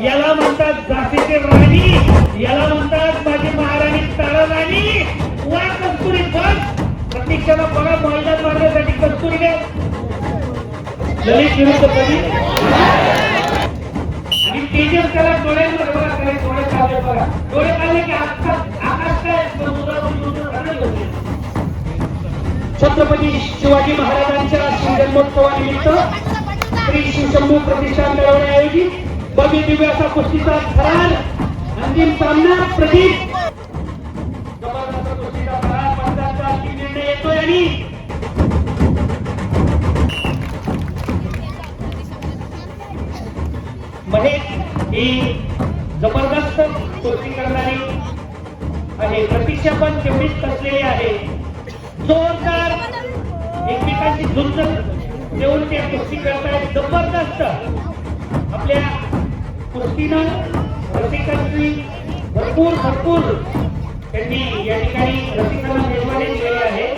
याला म्हणतात झाशीची राणी याला म्हणतात माझी महाराणी तारा राणी वा कस्तुरी बघ प्रतीक्षाला बघा मैदान मारण्यासाठी कस्तुरी काय ललित विरुद्ध कधी? आणि तेजस त्याला डोळ्यांमध्ये बघा त्याला डोळे काढले बघा. डोळे काढले की आकाश आकाश काय छत्रपती शिवाजी महाराजांच्या जन्मोत्सवानिमित्त श्री शिवशंभू प्रतिष्ठान मिळवण्याऐवजी भव्य दिव्य असा कुस्तीचा थरार अंतिम सामना प्रदीप. जबरदस्त कुस्तीचा थरार पंचांचा निर्णय येतोय आणि महेश ही जबरदस्त कुस्ती करणारी आहे. प्रतीक्षा पण तेवढीच कसलेली आहे. जोरदार एकमेकांची झुंज देऊन ते कुस्ती करतायत. जबरदस्त. आपल्या कुस्तीनं रसिकांची भरपूर भरपूर त्यांनी या ठिकाणी रसिकांना निर्माण दिलेले आहे.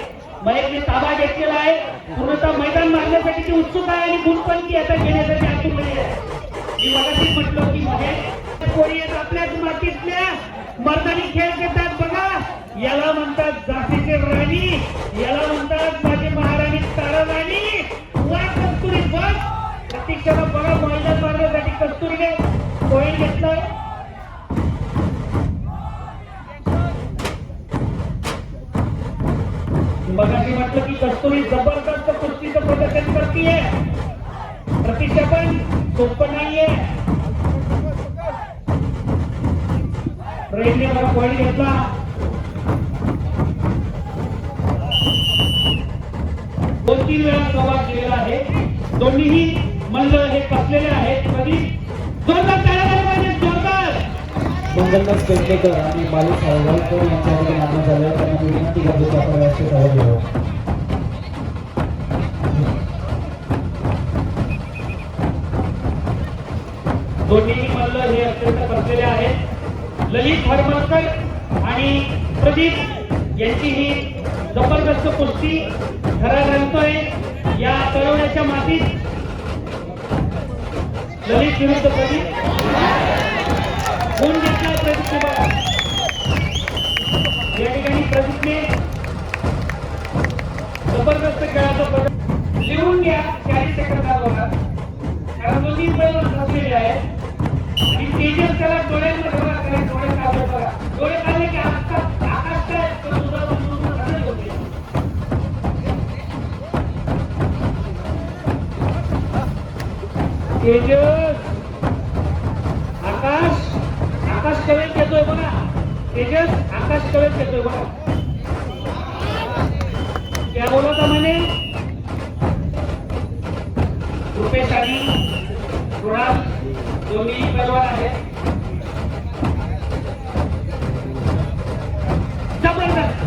महेशने ताबा घेतलेला आहे. पूर्णतः मैदान मारण्यासाठी ती उत्सुक आहे आणि गुणपंथी आता घेण्यासाठी आतुरलेली आहे. मी मगाशी म्हटलं की महेश कोणी येत आपल्याच मातीतल्या मर्दानी खेळ घेतात बघा. याला म्हणतात झाशीची राणी. याला म्हणतात माझी महाराणी तारा राणी वा कस्तुरी बघ प्रतीक्षाला बघा. मगाशी म्हटलं की कस्तुरी जबरदस्त कुस्तीचं प्रदर्शन करतीये प्रतीक्षा पण सोपं नाहीये रेडने मला पॉईंट घेतला दोन तीन वेळा सहभाग दिलेला आहे. दोन्हीही मल्ल हे कसलेले आहेत. कधी? जोरदार मंगलदास पेडणेकर आणि बाली साळगावकर यांच्याकडे मागण्यात आलं त्यांना विनंती करतो की आपण व्यवस्थित सहभाग दोन्ही मल्ल हे अत्यंत कसलेले आहेत ललित हरमळकर आणि प्रदीप यांची ही जबरदस्त कुस्ती घरा घालतोय या तळवण्याच्या मातीत ललित विरुद्ध प्रदीप. गुण घेतला प्रदीपने बघा या ठिकाणी प्रदीपने ज़बरदस्त खेळाचं प्रदर्शन लिहून घ्या चाळीस सेकंदावर कारण दोन्ही बैल नसलेले आहेत आणि तेजस त्याला डोळ्यांमध्ये बघा त्याला डोळे काढले बघा डोळे काढले की आकाश आकाश काय समुद्रातून उतरून तेजस! आकाश बघा तेजस आकाश कवेत घेतोय बघा. क्या बोला था मैंने रुपेश आणि कुणाल दोन्ही पैलवान आहेत. जबरदस्त.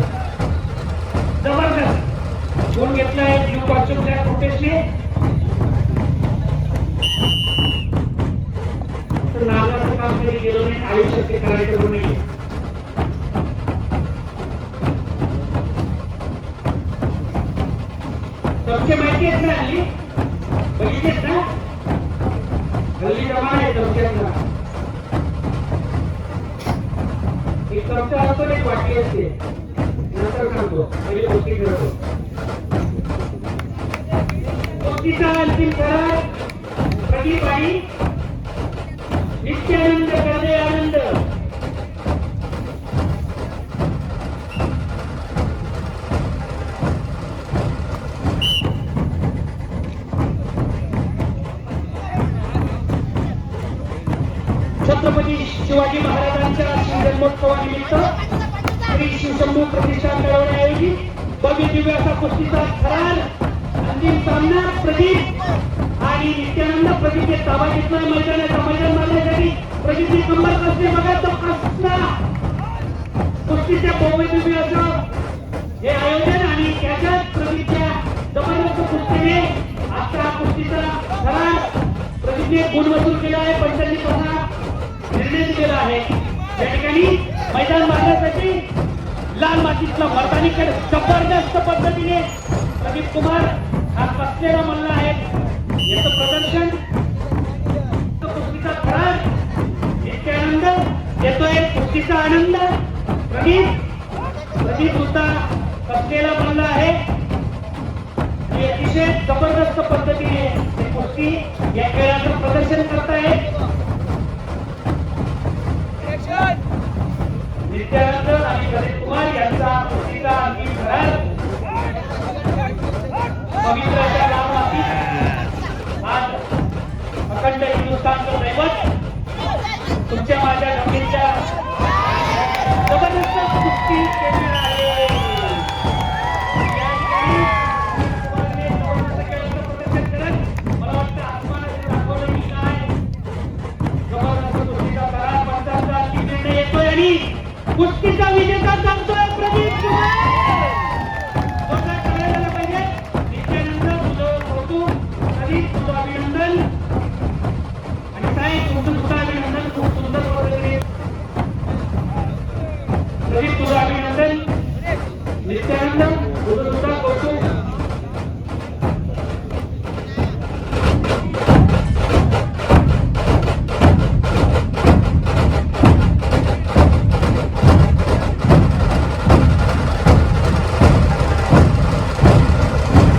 जबरदस्त. गुण घेतलाय ब्ल्यू कॉस्ट्युमच्या रुपेशने. नावाचं गेलो नाही आयुष्यात ते करायचं गुण नाही सबके माहिती आहेत ना हल्ली? बघितलेत ना? हल्ली जमा आहे डोक्यातला एक चमचा असतो एक वाटी असते. नंतर सांगतो. पहिले गोष्टी करतो. गोष्टीचा अंतिम करार कधी आणि छत्रपती शिवाजी महाराजांच्या जन्मोत्सवानिमित्त श्री शिवशंभू प्रतिष्ठान मिळवण्याऐवजी भव्य दिव्य असा कुस्तीचा थरार अंतिम सामना प्रदीप आणि नित्यानंद प्रदीपने ताबा घेतला. मैदानाचा मैदान मारण्यासाठी प्रदीपने कंबर कसले बघा तो कसला. कुस्तीच्या भव्य दिव्य असं हे आयोजन आणि त्याच्याच प्रदीपच्या जबरदस्त कुस्तीने आजचा कुस्तीचा थरार प्रदीपने गुण वसूल केला आहे. पंचांनी पन्नास निर्णय केला आहे. या ठिकाणी मैदान मारण्यासाठी लाल मातीतला वर्धानी जबरदस्त पद्धतीने प्रदीप कुमार हा कसलेला मल्ला आहे. याचं प्रदर्शन कुस्तीचा फरार. इतके आनंद येतोय कुस्तीचा आनंद. प्रदीप प्रदीप होता कसलेला मल्ला आहे. आणि अतिशय जबरदस्त पद्धतीने कुस्ती या पवित्रच्या नावातील आज अखंड हिंदुस्थानचं दैवत तुमच्या माझ्या जमिनीच्या जबरदस्त कुस्ती केलेलं आहे कुस्तीचा विजेता सांगतोय